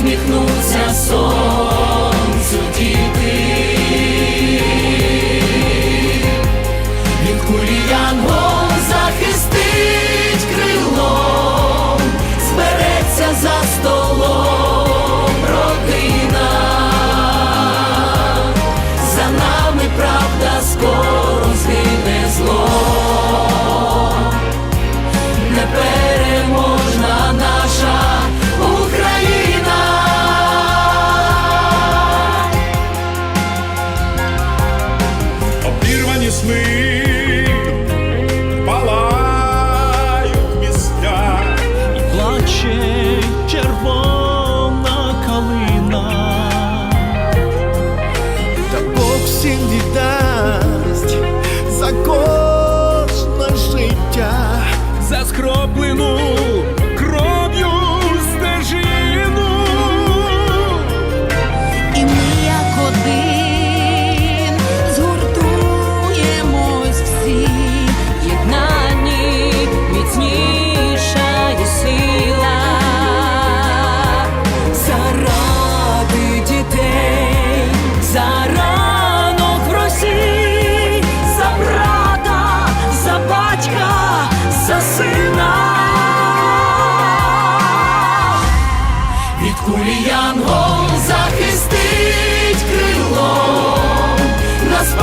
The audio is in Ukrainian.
і усміхнуться сонцю діти. Від кулі янгол всім віддасть за кожне життя. за скроплену кулі янгол захистить крилом. Нас